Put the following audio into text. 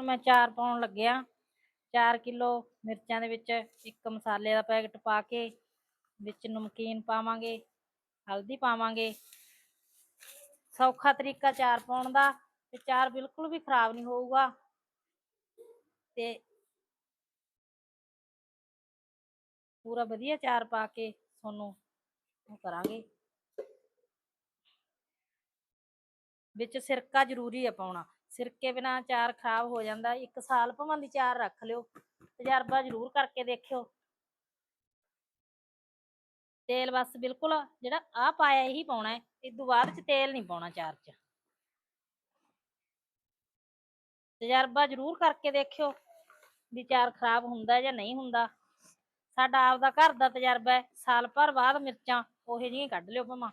ਹੁਣ ਮੈਂ ਚਾਰ ਪਾਉਣ ਲੱਗਿਆ। 4 ਕਿਲੋ ਮਿਰਚਾਂ ਦੇ ਵਿੱਚ ਇੱਕ ਮਸਾਲੇ ਦਾ ਪੈਕਟ ਪਾ ਕੇ ਵਿੱਚ ਨਮਕੀਨ ਪਾਵਾਂਗੇ, ਹਲਦੀ ਪਾਵਾਂਗੇ। ਸੌਖਾ ਤਰੀਕਾ ਚਾਰ ਪਾਉਣ ਦਾ ਤੇ ਚਾਰ ਬਿਲਕੁਲ ਵੀ ਖਰਾਬ ਨਹੀਂ ਹੋਊਗਾ। ਤੇ ਪੂਰਾ ਵਧੀਆ ਚਾਰ ਪਾ ਕੇ ਤੁਹਾਨੂੰ ਉਹ ਕਰਾਂਗੇ। ਵਿੱਚ ਸਿਰਕਾ ਜ਼ਰੂਰੀ ਹੈ ਪਾਉਣਾ। ਸਿਰਕੇ ਬਿਨਾ ਚਾਰ ਖਰਾਬ ਹੋ ਜਾਂਦਾ, ਇੱਕ ਸਾਲ ਭਵਾਂ ਦੀ ਚਾਰ ਰੱਖ ਲਿਓ, ਤਜਰਬਾ ਜ਼ਰੂਰ ਕਰਕੇ ਦੇਖਿਓ। ਤੇਲ ਬਸ ਬਿਲਕੁਲ ਜਿਹੜਾ ਆ ਪਾਇਆ ਇਹੀ ਪਾਉਣਾ ਹੈ ਇਸ ਤੋਂ ਬਾਅਦ ਚ ਤੇਲ ਨਹੀਂ ਪਾਉਣਾ ਚਾਰ ਚ। ਤਜਰਬਾ ਜ਼ਰੂਰ ਕਰਕੇ ਦੇਖਿਓ ਵੀ ਚਾਰ ਖਰਾਬ ਹੁੰਦਾ ਜਾਂ ਨਹੀਂ ਹੁੰਦਾ। ਸਾਡਾ ਆਪਦਾ ਘਰ ਦਾ ਤਜਰਬਾ ਹੈ, ਸਾਲ ਭਰ ਬਾਅਦ ਮਿਰਚਾਂ, ਉਹੇ ਜਿਹੀਆਂ ਕੱਢ ਲਿਓ ਭਾਵੇਂ।